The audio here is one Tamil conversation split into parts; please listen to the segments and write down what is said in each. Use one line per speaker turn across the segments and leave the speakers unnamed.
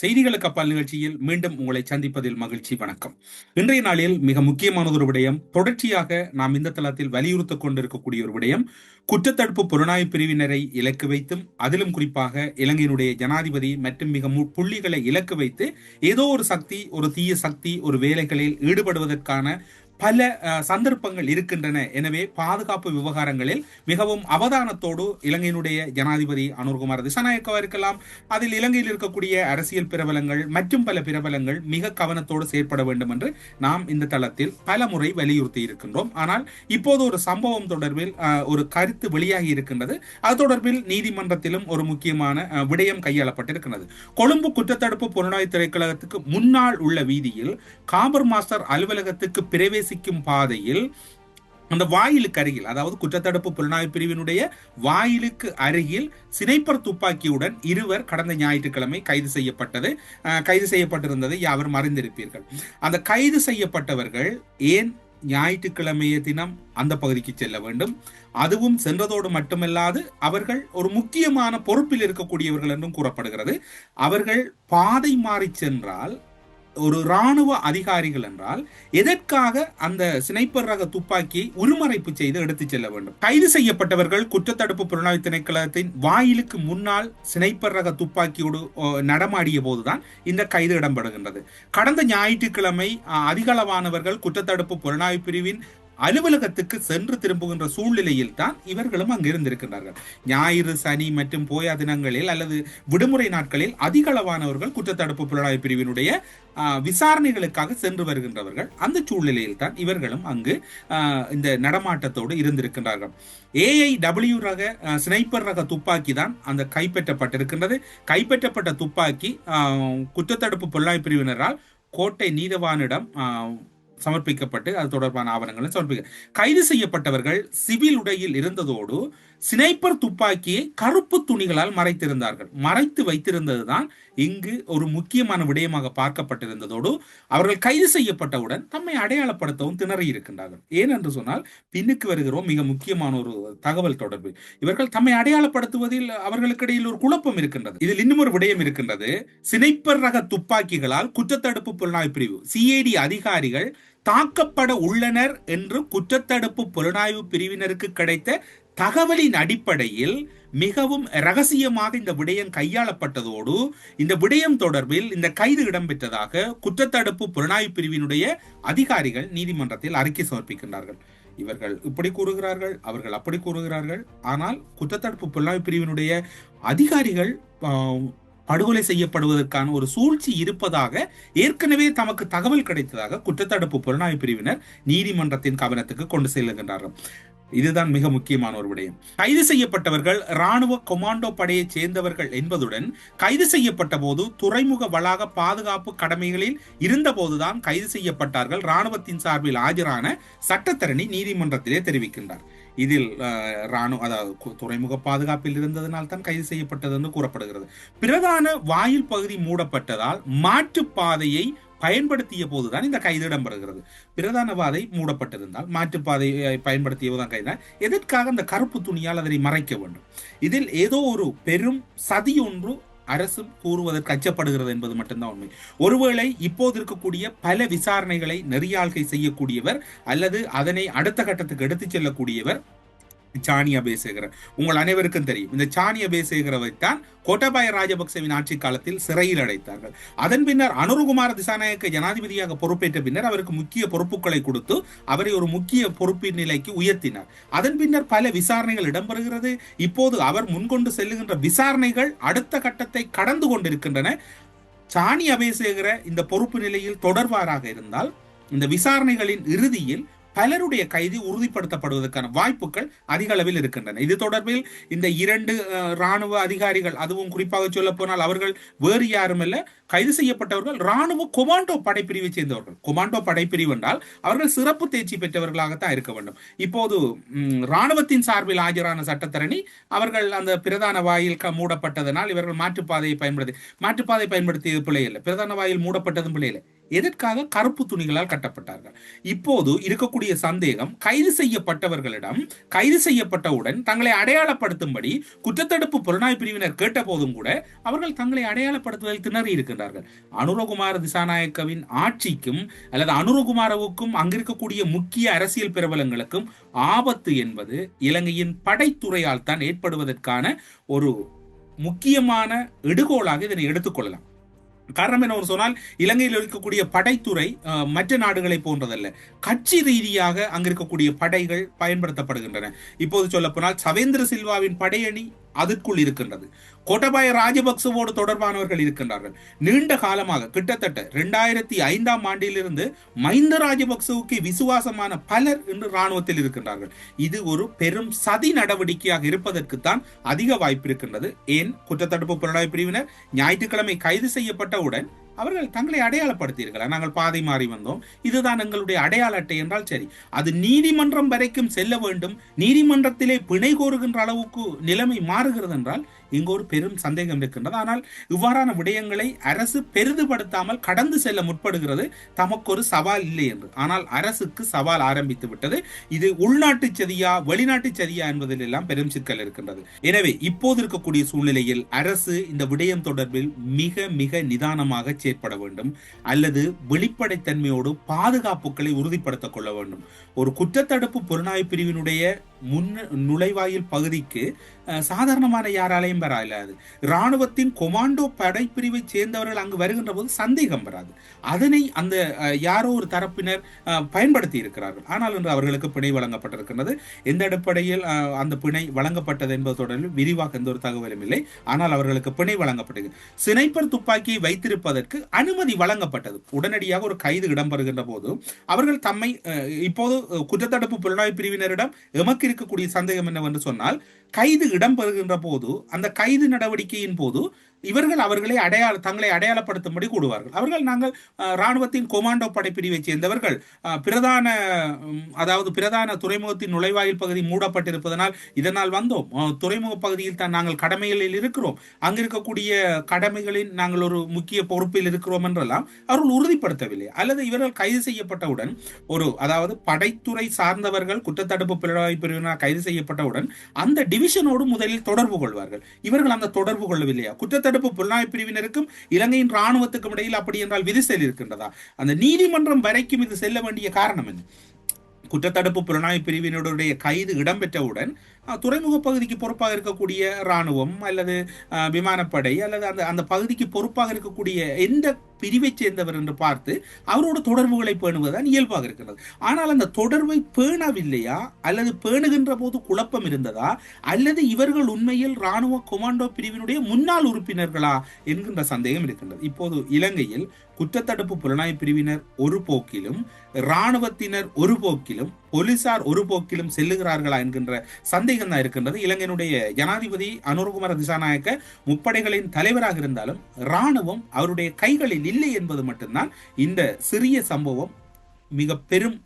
செய்திகளுக்கு அப்பால் நிகழ்ச்சியில் மீண்டும் உங்களை சந்திப்பதில் மகிழ்ச்சி வணக்கம். இன்றைய நாளில் மிக முக்கியமான ஒரு விடயம். தொடர்ச்சியாக நாம் இந்த தளத்தில் வலியுறுத்தி கொண்டிருக்கக்கூடிய ஒரு விடயம். குற்றத்தடுப்பு புலனாய்வு பிரிவினரை இலக்கு வைத்தும் அதிலும் குறிப்பாக இலங்கையினுடைய ஜனாதிபதி மற்றும் மிக புள்ளிகளை இலக்கு வைத்து ஏதோ ஒரு சக்தி ஒரு தீய சக்தி ஒரு வேலைகளில் ஈடுபடுவதற்கான பல சந்தர்ப்பங்கள் இருக்கின்றன. எனவே பாதுகாப்பு விவகாரங்களில் மிகவும் அவதானத்தோடு இலங்கையினுடைய ஜனாதிபதி அனுர்குமார் திசாநாயக்கவா இருக்கலாம். அதில் இலங்கையில் இருக்கக்கூடிய அரசியல் பிரபலங்கள் மற்றும் பல பிரபலங்கள் மிக கவனத்தோடு செயற்பட வேண்டும் என்று நாம் இந்த தளத்தில் பல முறை வலியுறுத்தி இருக்கின்றோம். ஆனால் இப்போது ஒரு சம்பவம் தொடர்பில் ஒரு கருத்து வெளியாகி இருக்கின்றது. அது தொடர்பில் நீதிமன்றத்திலும் ஒரு முக்கியமான விடயம் கையாளப்பட்டிருக்கிறது கொழும்பு குற்றத்தடுப்பு புலனாய்வு திரைக்கழகத்துக்கு முன்னால் உள்ள வீதியில் காபர் மாஸ்டர் அலுவலகத்துக்கு பிரவேச பிரவேசிக்கும் பாதையில் அந்த வாயிலுக்கு அருகில் அதாவது குற்றத்தடுப்பு புலனாய்வு பிரிவினுடைய வாயிலுக்கு அருகில் சினைப்பர் துப்பாக்கியுடன் இருவர் கடந்த ஞாயிற்றுக்கிழமை கைது செய்யப்பட்டது. கைது செய்யப்பட்டிருந்ததை யாவர் மறைந்திருப்பீர்கள். அந்த கைது செய்யப்பட்டவர்கள் ஏன் ஞாயிற்றுக்கிழமைய தினம் அந்த பகுதிக்கு செல்ல வேண்டும்? அதுவும் சென்றதோடு மட்டுமல்லாது அவர்கள் ஒரு முக்கியமான பொறுப்பில் இருக்கக்கூடியவர்கள் என்றும் கூறப்படுகிறது. அவர்கள் பாதை மாறி சென்றால் ஒரு ராணுவ அதிகாரிகள் என்றால் எதற்காக அந்த சினைப்பர் ரக துப்பாக்கியை உருமறைப்பு செய்து எடுத்துச் செல்ல வேண்டும்? கைது செய்யப்பட்டவர்கள் குற்றத்தடுப்பு புலனாய்வு திணைக்களத்தின் வாயிலுக்கு முன்னால் சினைப்பர் ரக துப்பாக்கியோடு நடமாடிய போதுதான் இந்த கைது இடம்பெறுகின்றது. கடந்த ஞாயிற்றுக்கிழமை அதிகளவானவர்கள் குற்றத்தடுப்பு புலனாய்வு பிரிவின் அலுவலகத்துக்கு சென்று திரும்புகின்ற சூழ்நிலையில் தான் இவர்களும் அங்கு இருந்திருக்கின்றார்கள். ஞாயிறு சனி மற்றும் போயா தினங்களில் அல்லது விடுமுறை நாட்களில் அதிக அளவானவர்கள் குற்றத்தடுப்பு புலனாய்வு பிரிவினுடைய விசாரணைகளுக்காக சென்று வருகின்றவர்கள். அந்த சூழ்நிலையில் தான் இவர்களும் அங்கு இந்த நடமாட்டத்தோடு இருந்திருக்கின்றார்கள். ஏஐ டபிள்யூ ரக ஸ்னைப்பர் ரக துப்பாக்கி தான் அந்த கைப்பற்றப்பட்டிருக்கின்றது. கைப்பற்றப்பட்ட துப்பாக்கி குற்றத்தடுப்பு புலனாய்வு பிரிவினரால் கோட்டை நீதவானிடம் சமர்ப்பிக்கப்பட்டு அது தொடர்பான ஆவணங்களும் சமர்ப்பிக்க கைது செய்யப்பட்டவர்கள் சிவில் உடையில் இருந்ததோடு சினைப்பர் துப்பாக்கியை கருப்பு துணிகளால் மறைத்திருந்தார்கள். மறைத்து வைத்திருந்ததுதான் இங்கு ஒரு முக்கியமான விடயமாக பார்க்கப்பட்டிருந்ததோடு அவர்கள் கைது செய்யப்பட்டவுடன் தம்மை அடையாளப்படுத்தவும் திணறி இருக்கின்றார்கள். ஏனென்று சொன்னால் பின்னுக்கு வருகிறோம் மிக முக்கியமான ஒரு தகவல் தொடர்பு. இவர்கள் தம்மை அடையாளப்படுத்துவதில் அவர்களுக்கு இடையில் ஒரு குழப்பம் இருக்கின்றது. இதில் இன்னும் ஒரு விடயம் இருக்கின்றது. சினைப்பர் ரக துப்பாக்கிகளால் குற்றத்தடுப்பு புலனாய்வு பிரிவு சிஐடி அதிகாரிகள் தாக்கப்பட உள்ளனர் என்று குற்றத்தடுப்பு புலனாய்வு பிரிவினருக்கு கிடைத்த தகவலின் அடிப்படையில் மிகவும் ரகசியமாக இந்த விடயம் கையாளப்பட்டதோடு இந்த விடயம் தொடர்பில் இந்த கைது இடம்பெற்றதாக குற்றத்தடுப்பு புலனாய்வு பிரிவினுடைய அதிகாரிகள் நீதிமன்றத்தில் அறிக்கை சமர்ப்பிக்கின்றார்கள். இவர்கள் இப்படி கூறுகிறார்கள் அவர்கள் அப்படி கூறுகிறார்கள். ஆனால் குற்றத்தடுப்பு புலனாய்வு பிரிவினுடைய அதிகாரிகள் படுகொலை செய்யப்படுவதற்கான ஒரு சூழ்ச்சி இருப்பதாக ஏற்கனவே தமக்கு தகவல் கிடைத்ததாக குற்றத்தடுப்பு புலனாய்வு பிரிவினர் நீதிமன்றத்தின் கவனத்துக்கு கொண்டு செல்லுகின்றார்கள். இதுதான் மிக முக்கியமான ஒரு விடயம். கைது செய்யப்பட்டவர்கள் ராணுவ கொமாண்டோ படையை சேர்ந்தவர்கள் என்பதுடன் கைது செய்யப்பட்ட போது துறைமுக வளாக பாதுகாப்பு கடமைகளில் இருந்தபோதுதான் கைது செய்யப்பட்டார்கள். ராணுவத்தின் சார்பில் ஆஜரான சட்டத்தரணி நீதிமன்றத்திலே தெரிவிக்கின்றார். இதில் ராணுவ அதாவது துறைமுக பாதுகாப்பில் இருந்ததனால் தான் கைது செய்யப்பட்டது என்று கூறப்படுகிறது. பிரதான வாயில் பகுதி மூடப்பட்டதால் மாற்று பாதையை பயன்படுத்திய போதுதான் இந்த கைது இடம்பெறுகிறது. பிரதான பாதை மூடப்பட்டிருந்தால் மாற்றுப்பாதையை பயன்படுத்திய போதுதான் கைது எதற்காக அந்த கருப்பு துணியால் அதனை மறைக்க வேண்டும்? இதில் ஏதோ ஒரு பெரும் சதி ஒன்று அரசு கூறுவதற்கு அச்சப்படுகிறது என்பது மட்டும்தான் உண்மை. ஒருவேளை இப்போது இருக்கக்கூடிய பல விசாரணைகளை நெறியாள்கை செய்யக்கூடியவர் அல்லது அதனை அடுத்த கட்டத்துக்கு எடுத்துச் செல்லக்கூடியவர் சாணி அபேசேகர உங்கள் அனைவருக்கும் தெரியும். இந்த சாணி அபேசேகரவை தான் கோட்டபாய ராஜபக்சவின் ஆட்சி காலத்தில் சிறையில் அடைத்தார்கள். அதன் பின்னர் அனுருகுமார திசாநாயக்க ஜனாதிபதியாக பொறுப்பேற்ற பின்னர் அவருக்கு முக்கிய பொறுப்புகளை கொடுத்து அவரை ஒரு முக்கிய பொறுப்பின் நிலைக்கு உயர்த்தினார். அதன் பின்னர் பல விசாரணைகள் இடம்பெறுகிறது. இப்போது அவர் முன்கொண்டு செல்லுகின்ற விசாரணைகள் அடுத்த கட்டத்தை கடந்து கொண்டிருக்கின்றன. சாணி அபேசேகர இந்த பொறுப்பு நிலையில் தொடர்வாராக இருந்தால் இந்த விசாரணைகளின் இறுதியில் பலருடைய கைது உறுதிப்படுத்தப்படுவதற்கான வாய்ப்புகள் அதிக அளவில் இருக்கின்றன. இது தொடர்பில் இந்த இரண்டு ராணுவ அதிகாரிகள் அதுவும் குறிப்பாக சொல்ல போனால் அவர்கள் வேறு யாரும் அல்ல கைது செய்யப்பட்டவர்கள் ராணுவ கொமாண்டோ படைப்பிரிவை சேர்ந்தவர்கள். கொமாண்டோ படைப்பிரிவு என்றால் அவர்கள் சிறப்பு தேர்ச்சி பெற்றவர்களாகத்தான் இருக்க வேண்டும். இப்போது ராணுவத்தின் சார்பில் ஆஜரான சட்டத்தரணி அவர்கள் அந்த பிரதான வாயில் மூடப்பட்டதனால் இவர்கள் மாற்றுப்பாதையை பயன்படுத்தி மாற்றுப்பாதை பயன்படுத்தியது பிள்ளை இல்லை பிரதான வாயில் மூடப்பட்டதும் பிள்ளை இல்லை எதற்காக கருப்பு துணிகளால் கட்டப்பட்டார்கள்? இப்போது இருக்கக்கூடிய சந்தேகம் கைது செய்யப்பட்டவர்களிடம் கைது செய்யப்பட்டவுடன் தங்களை அடையாளப்படுத்தும்படி குற்றத்தடுப்பு புலனாய்வு பிரிவினர் கேட்ட போதும் கூட அவர்கள் தங்களை அடையாளப்படுத்துவதில் திணறி இருக்கின்றார்கள். அனுரகுமார திசாநாயக்கவின் ஆட்சிக்கும் அல்லது அனுரகுமாரவுக்கும் அங்கிருக்கக்கூடிய முக்கிய அரசியல் பிரபலங்களுக்கும் ஆபத்து என்பது இலங்கையின் படைத்துறையால் தான் ஏற்படுவதற்கான ஒரு முக்கியமான இடுகோலாக இதனை எடுத்துக்கொள்ளலாம் காரணம் என்ன சொன்னால் இலங்கையில் இருக்கக்கூடிய படைத்துறை மற்ற நாடுகளை போன்றதல்ல. கட்சி ரீதியாக அங்கிருக்கக்கூடிய படைகள் பயன்படுத்தப்படுகின்றன. இப்போது சொல்ல போனால் சவேந்திர சில்வாவின் படையணி அதற்குள் இருக்கின்றது. கோட்டபாய ராஜபக்சவோடு தொடர்பானவர்கள் இருக்கின்றார்கள். நீண்ட காலமாக கிட்டத்தட்ட இரண்டாயிரத்தி ஐந்தாம் ஆண்டிலிருந்து மைந்த ராஜபக்சவுக்கு விசுவாசமான பலர் இன்று ராணுவத்தில் இருக்கின்றார்கள். இது ஒரு பெரும் சதி நடவடிக்கையாக இருப்பதற்குத்தான் அதிக வாய்ப்பு இருக்கின்றது. ஏன்? குற்றத்தடுப்பு புலனாய்வு பிரிவினர் ஞாயிற்றுக்கிழமை கைது செய்யப்பட்டவுடன் அவர்கள் தங்களை அடையாளப்படுத்தியிருக்கல நாங்கள் பாதை மாறி வந்தோம். இதுதான் எங்களுடைய அடையாள அட்டை என்றால் சரி. அது நீதிமன்றம் வரைக்கும் செல்ல வேண்டும். நீதிமன்றத்திலே பிணை கோருகின்ற அளவுக்கு நிலைமை மாறுகிறது என்றால் இங்கு ஒரு பெரும் சந்தேகம் இருக்கின்றது. ஆனால் இவ்வாறான விடயங்களை அரசு பெரிதுபடுத்தாமல் கடந்து செல்ல முற்படுகிறது. தமக்கு ஒரு சவால் இல்லை என்று. ஆனால் அரசுக்கு சவால் ஆரம்பித்து விட்டது. இது உள்நாட்டு சதியா வெளிநாட்டு சதியா என்பதில் எல்லாம் பெரும் சிக்கல் இருக்கின்றது. எனவே இப்போது இருக்கக்கூடிய சூழ்நிலையில் அரசு இந்த விடயம் தொடர்பில் மிக மிக நிதானமாக செயற்பட வேண்டும். அல்லது வெளிப்படைத்தன்மையோடு பாதுகாப்புகளை உறுதிப்படுத்திக் கொள்ள வேண்டும். ஒரு குற்றத்தடுப்பு புலனாய்வு பிரிவினுடைய முன் நுழைவாயில் பகுதிக்கு சாதாரணமான யாராலையும் வராது இராணுவத்தின் கொமாண்டோ படைப்பிரிவை சேர்ந்தவர்கள் அங்கு வருகின்ற போது சந்தேகம் வராது. அதனை அந்த யாரோ ஒரு தரப்பினர் பயன்படுத்தி இருக்கிறார்கள். ஆனால் இன்று அவர்களுக்கு பிணை வழங்கப்பட்டிருக்கின்றது. எந்த அடிப்படையில் அந்த பிணை வழங்கப்பட்டது என்பது தொடர்பில் விரிவாக எந்த ஒரு தகவலும் இல்லை. ஆனால் அவர்களுக்கு பிணை வழங்கப்பட்டது சினைப்பர் துப்பாக்கியை வைத்திருப்பதற்கு அனுமதி வழங்கப்பட்டது. உடனடியாக ஒரு கைது இடம்பெறுகின்ற போது அவர்கள் தம்மை இப்போது குற்றத்தடுப்பு புலனாய்வு பிரிவினரிடம் எமக்கு இருக்கக்கூடிய சந்தேகம் என்னவென்று சொன்னால் கைது இடம்பெறுகின்ற போது அந்த கைது நடவடிக்கையின் போது இவர்கள் அவர்களை அடையாள தங்களை அடையாளப்படுத்தும்படி கூடுவார்கள். அவர்கள் நாங்கள் இராணுவத்தின் கொமாண்டோ படைப்பிரிவை சேர்ந்தவர்கள். பிரதான அதாவது பிரதான துறைமுகத்தின் நுழைவாயில் பகுதி மூடப்பட்டிருப்பதனால் இதனால் வந்தோம். துறைமுக பகுதியில் தான் நாங்கள் கடமைகளில் இருக்கிறோம். அங்கு இருக்கக்கூடிய கடமைகளின் நாங்கள் ஒரு முக்கிய பொறுப்பில் இருக்கிறோம் என்றெல்லாம் அவர்கள் உறுதிப்படுத்தவில்லை. அல்லது இவர்கள் கைது செய்யப்பட்டவுடன் ஒரு அதாவது படைத்துறை சார்ந்தவர்கள் குற்றத்தடுப்பு புலனாய்வு பிரிவினர் கைது செய்யப்பட்டவுடன் அந்த டிவிஷனோடு முதலில் தொடர்பு கொள்வார்கள். இவர்கள் அந்த தொடர்பு கொள்ளவில்லையா? குற்றத்தை தடுப்பு புலனாய்வு பிரிவினருக்கும் இலங்கையின் ராணுவத்துக்கும் இடையில் அப்படி என்றால் விரிசல் இருக்கின்றதா? அந்த நீதிமன்றம் வரைக்கும் இது செல்ல வேண்டிய காரணம் என்ன? குற்றத்தடுப்பு புலனாய்வு பிரிவினருடைய கைது இடம்பெற்றவுடன் துறைமுக பகுதிக்கு பொறுப்பாக இருக்கக்கூடிய இராணுவம் அல்லது விமானப்படை அல்லது அந்த அந்த பகுதிக்கு பொறுப்பாக இருக்கக்கூடிய எந்த பிரிவை சேர்ந்தவர் என்று பார்த்து அவரோட தொடர்புகளை பேணுவதுதான் இயல்பாக இருக்கிறது. ஆனால் அந்த தொடர்பை பேணவில்லையா? அல்லது பேணுகின்ற போது குழப்பம் இருந்ததா? அல்லது இவர்கள் உண்மையில் ராணுவ கொமாண்டோ பிரிவினுடைய முன்னாள் உறுப்பினர்களா என்கின்ற சந்தேகம் இருக்கின்றது. இப்போது இலங்கையில் குற்றத்தடுப்பு புலனாய்வு பிரிவினர் ஒரு போக்கிலும் இராணுவத்தினர் ஒரு போக்கிலும் போலீசார் ஒரு போக்கிலும் செல்லுகிறார்களா என்கின்ற சந்தேகம் தான் இருக்கின்றது. இலங்கையினுடைய ஜனாதிபதி அனுர்குமார திசாநாயக்க முப்படைகளின் தலைவராக இருந்தாலும் இராணுவம் அவருடைய கைகளில் இல்லை என்பது மட்டும்தான் இந்த சிறிய சம்பவம் மிக பெரும்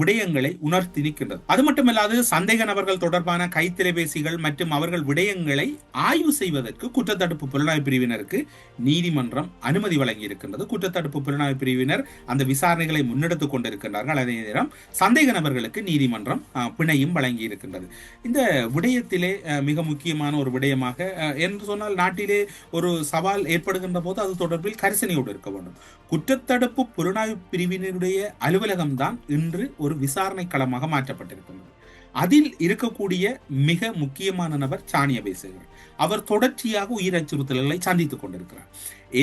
விடயங்களை உணர்த்தி நிற்கின்றது. அது மட்டுமல்லாது சந்தேக நபர்கள் தொடர்பான கைத்திரைபேசிகள் மற்றும் அவர்கள் விடயங்களை ஆய்வு செய்வதற்கு குற்றத்தடுப்பு புலனாய்வு பிரிவினருக்கு நீதிமன்றம் அனுமதி வழங்கி இருக்கின்றது குற்றத்தடுப்பு புலனாய்வு பிரிவினர் அந்த விசாரணைகளை முன்னெடுத்துக் கொண்டிருக்கின்றார்கள். அதே நேரம் சந்தேக நபர்களுக்கு நீதிமன்றம் பிணையும் வழங்கி இருக்கின்றது இந்த விடயத்திலே மிக முக்கியமான ஒரு விடயமாக என்று சொன்னால் நாட்டிலே ஒரு சவால் ஏற்படுகின்ற போது அது தொடர்பில் கரிசனையோடு இருக்க வேண்டும். குற்றத்தடுப்பு புலனாய்வு பிரிவினருடைய அலுவலகம்தான் இன்று ஒரு விசாரணை களமாக மாற்றப்பட்டிருக்கின்றது. அதில் இருக்கக்கூடிய மிக முக்கியமான நபர் சானிய பேசுகிறார் அவர் தொடர்ச்சியாக உயிர் அச்சுறுத்தல்களை சந்தித்துக் கொண்டிருக்கிறார்.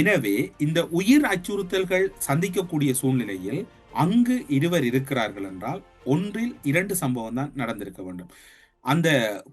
எனவே இந்த உயிர் அச்சுறுத்தல்கள் சந்திக்கக்கூடிய சூழ்நிலையில் அங்கு இருவர் இருக்கிறார்கள் என்றால் ஒன்றில் இரண்டு சம்பவம் தான் நடந்திருக்க வேண்டும். அந்த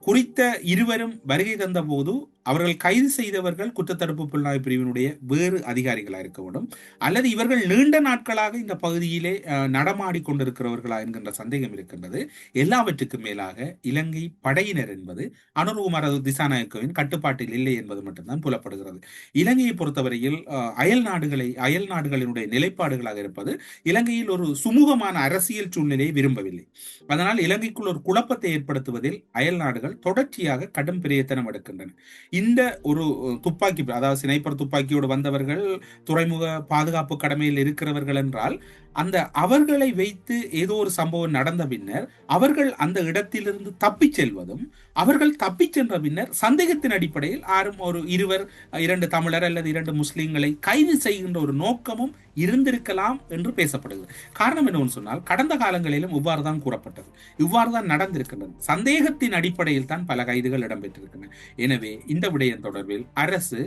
குறித்த இருவரும் வருகை தந்த போது அவர்கள் கைது செய்தவர்கள் குற்றத்தடுப்பு புலனாய்வு பிரிவினுடைய வேறு அதிகாரிகளாக இருக்க வேண்டும். அல்லது இவர்கள் நீண்ட நாட்களாக இந்த பகுதியிலே நடமாடி கொண்டிருக்கிறவர்களா என்கின்ற சந்தேகம் இருக்கின்றது. எல்லாவற்றுக்கும் மேலாக இலங்கை படையினர் என்பது அனுர்குமார திசாநாயக்கவின் கட்டுப்பாட்டில் இல்லை என்பது மட்டும்தான் புலப்படுகிறது. இலங்கையை பொறுத்தவரையில் அயல் நாடுகளை அயல் நாடுகளினுடைய நிலைப்பாடுகளாக இருப்பது இலங்கையில் ஒரு சுமூகமான அரசியல் சூழ்நிலையை விரும்பவில்லை. அதனால் இலங்கைக்குள் ஒரு குழப்பத்தை ஏற்படுத்துவதில் அயல் நாடுகள் தொடர்ச்சியாக கடும் பிரயத்தனம் எடுக்கின்றன. இந்த ஒரு துப்பாக்கி அதாவது சினைப்பர் துப்பாக்கியோடு வந்தவர்கள் துறைமுக பாதுகாப்பு கடமையில் இருக்கிறவர்கள் என்றால் அந்த அவர்களை வைத்து ஏதோ ஒரு சம்பவம் நடந்த பின்னர் அவர்கள் அந்த இடத்திலிருந்து தப்பிச் செல்வதும் அவர்கள் தப்பிச் சென்ற பின்னர் சந்தேகத்தின் அடிப்படையில் ஆறும் ஒரு இருவர் இரண்டு தமிழர் அல்லது இரண்டு முஸ்லிம்களை கைது செய்கின்ற ஒரு நோக்கமும் இருந்திருக்கலாம் என்று பேசப்படுகிறது. காரணம் என்னவென்று சொன்னால் கடந்த காலங்களிலும் இவ்வாறு தான் கூறப்பட்டது. இவ்வாறு தான் நடந்திருக்கின்றது. சந்தேகத்தின் அடிப்படையில் தான் பல கைதுகள் இடம்பெற்றிருக்கின்றன. எனவே இந்த விடயம் தொடர்பில் அரசு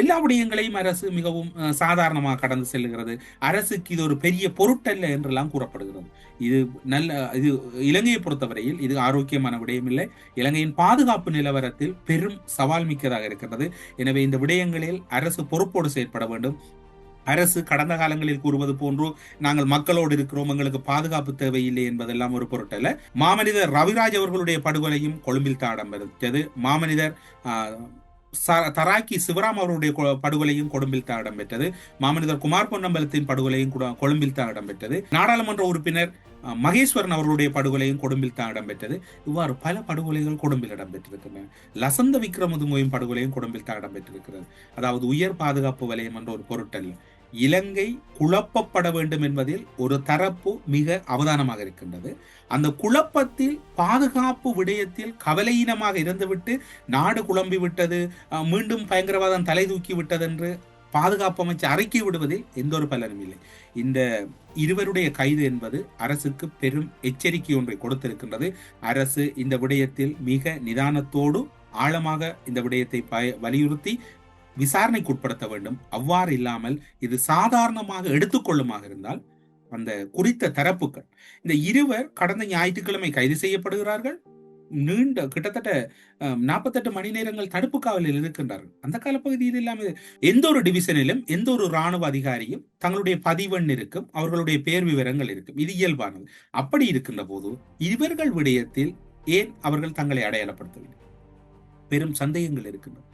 எல்லா விடயங்களையும் அரசு மிகவும் சாதாரணமாக கடந்து செல்கிறது அரசுக்கு இது ஒரு பெரிய பொருட்டல்ல என்றெல்லாம் கூறப்படுகிறது இது நல்ல இது இலங்கையை பொறுத்தவரையில் இது ஆரோக்கியமான விடயம் இல்லை. இலங்கையின் பாதுகாப்பு நிலவரத்தில் பெரும் சவால் மிக்கதாக இருக்கிறது எனவே இந்த விடயங்களில் அரசு பொறுப்போடு செயற்பட வேண்டும். அரசு கடந்த காலங்களில் கூறுவது போன்று நாங்கள் மக்களோடு இருக்கிறோம் எங்களுக்கு பாதுகாப்பு தேவையில்லை என்பதெல்லாம் ஒரு பொருட்டல்ல. மாமனிதர் ரவிராஜ் அவர்களுடைய படுகொலையும் கொழும்பில் தான் இடம்பெற்றது மாமனிதர் தராக்கி சிவராம் அவருடைய படுகொலையும் கொழும்பில் தான் இடம்பெற்றது. மாமனிதர் குமார் பொன்னம்பலத்தின் படுகொலையும் கொழும்பில் தான் இடம்பெற்றது. நாடாளுமன்ற உறுப்பினர் மகேஸ்வரன் அவர்களுடைய படுகொலையும் கொடும்பில் தான் இடம்பெற்றது. இவ்வாறு பல படுகொலைகள் கொடும்பில் இடம்பெற்றிருக்கின்றன. லசந்த விக்ரமதுங்கோயும் படுகொலையும் கொடும்பில் தான் இடம்பெற்றிருக்கிறது. அதாவது உயர் பாதுகாப்பு வலயம் என்ற ஒரு பொருட்டல்ல. இலங்கை குழப்பப்பட வேண்டும் என்பதில் ஒரு தரப்பு மிக அவதானமாக இருக்கின்றது. அந்த குழப்பத்தில் பாதுகாப்பு விடயத்தில் கவலையினமாக இருந்துவிட்டு நாடு குழம்பி விட்டது மீண்டும் பயங்கரவாதம் தலை தூக்கி விட்டது என்று பாதுகாப்பு அமைச்சு அறிக்கை விடுவதில் எந்த ஒரு பலனும் இல்லை. இந்த இருவருடைய கைது என்பது அரசுக்கு பெரும் எச்சரிக்கை ஒன்றை கொடுத்திருக்கின்றது. அரசு இந்த விடயத்தில் மிக நிதானத்தோடு ஆழமாக இந்த விடயத்தை வலியுறுத்தி விசாரணைக்கு உட்படுத்த வேண்டும் அவ்வாறு இல்லாமல் இது சாதாரணமாக எடுத்துக்கொள்ளுமாக இருந்தால் அந்த குறித்த தரப்புகள் இந்த இருவர் கடந்த ஞாயிற்றுக்கிழமை கைது செய்யப்படுகிறார்கள். நீண்ட கிட்டத்தட்ட நாற்பத்தெட்டு மணி நேரங்கள் தடுப்பு காவலில் இருக்கின்றார்கள். அந்த காலப்பகுதியில் இல்லாமல் எந்த ஒரு டிவிஷனிலும் எந்த ஒரு ராணுவ அதிகாரியும் தங்களுடைய பதிவெண் இருக்கும் அவர்களுடைய பேர் விவரங்கள் இருக்கும். இது இயல்பானது. அப்படி இருக்கின்ற போது இவர்கள் விடயத்தில் ஏன் அவர்கள் தங்களை அடையாளப்படுத்தவில்லை? பெரும் சந்தேகங்கள் இருக்கின்றன.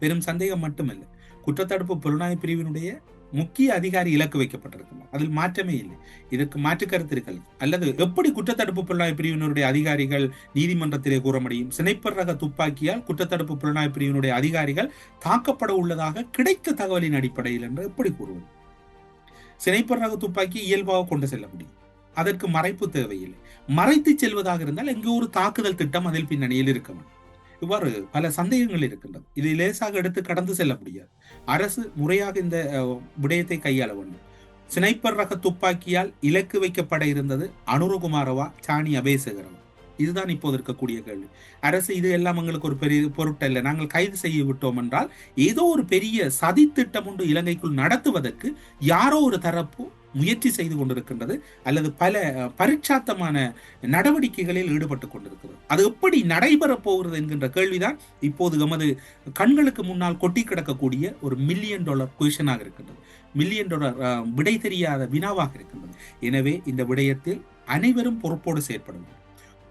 வெறும் சந்தேகம் மட்டுமல்ல. குற்றத்தடுப்பு புலனாய்வு பிரிவினுடைய முக்கிய அதிகாரி இலக்கு வைக்கப்பட்டிருக்கிறார் அதில் மாற்றமே இல்லை. இதற்கு மாற்று கருத்து அல்லது எப்படி குற்றத்தடுப்பு புலனாய்வு பிரிவினருடைய அதிகாரிகள் நீதிமன்றத்திலே கூற முடியும் சினைப்பர் ரக துப்பாக்கியால் குற்றத்தடுப்பு புலனாய்வு பிரிவினுடைய அதிகாரிகள் தாக்கப்பட உள்ளதாக கிடைத்த தகவலின் அடிப்படையில் என்று எப்படி கூறுவது? சினைப்பர் ரக துப்பாக்கி இயல்பாக கொண்டு செல்ல முடியும். அதற்கு மறைப்பு தேவையில்லை. மறைத்து செல்வதாக இருந்தால் எங்கே ஒரு தாக்குதல் திட்டம் அதில் பின்னணியில் இருக்க வேண்டும் இவ்வாறு பல சந்தேகங்கள் இருக்கின்றது இதை லேசாக எடுத்து கடந்து செல்ல முடியாது. அரசு முறையாக இந்த விடயத்தை கையாள வேண்டும். சினைப்பர் ரக துப்பாக்கியால் இலக்கு வைக்கப்பட இருந்தது அனுரகுமாரவா சாணி அபேசகரவா இதுதான் இப்போது இருக்கக்கூடிய கேள்வி. அரசு இது எல்லாம் எங்களுக்கு ஒரு பெரிய பொருட்டல்ல. நாங்கள் கைது செய்ய விட்டோம் என்றால் ஏதோ ஒரு பெரிய சதி திட்டம் ஒன்று இலங்கைக்குள் நடத்துவதற்கு யாரோ ஒரு தரப்பு முயற்சி செய்து கொண்டிருக்கின்றது அல்லது பல பரிட்சாத்தமான நடவடிக்கைகளில் ஈடுபட்டு கொண்டிருக்கிறது. அது எப்படி நடைபெறப் போகிறது என்கின்ற கேள்விதான் இப்போது எமது கண்களுக்கு முன்னால் கொட்டி கிடக்கக்கூடிய ஒரு மில்லியன் டாலர் கொஷனாக இருக்கின்றது. மில்லியன் டாலர் விடை தெரியாத வினாவாக இருக்கின்றது. எனவே இந்த விடயத்தில் அனைவரும் பொறுப்போடு செயற்படும்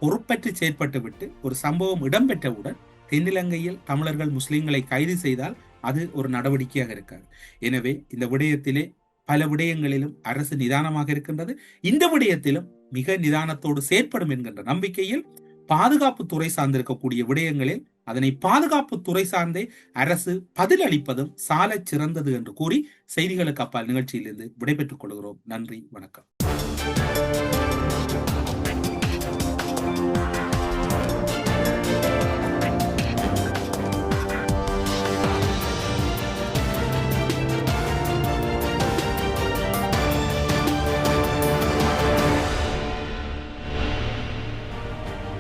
பொறுப்பற்று செயற்பட்டு விட்டு ஒரு சம்பவம் இடம்பெற்றவுடன் தென்னிலங்கையில் தமிழர்கள் முஸ்லிம்களை கைது செய்தால் அது ஒரு நடவடிக்கையாக இருக்காது. எனவே இந்த விடயத்திலே பல விடயங்களிலும் அரசு நிதானமாக இருக்கின்றது. இந்த விடயத்திலும் மிக நிதானத்தோடு செயற்படும் என்கின்ற நம்பிக்கையில் பாதுகாப்பு துறை சார்ந்திருக்கக்கூடிய விடயங்களில் அதனை பாதுகாப்பு துறை சார்ந்தே அரசு பதிலளிப்பதும் சால சிறந்தது என்று கூறி செய்திகளுக்கு அப்பால் நிகழ்ச்சியிலிருந்து விடைபெற்றுக் கொள்கிறோம். நன்றி வணக்கம்.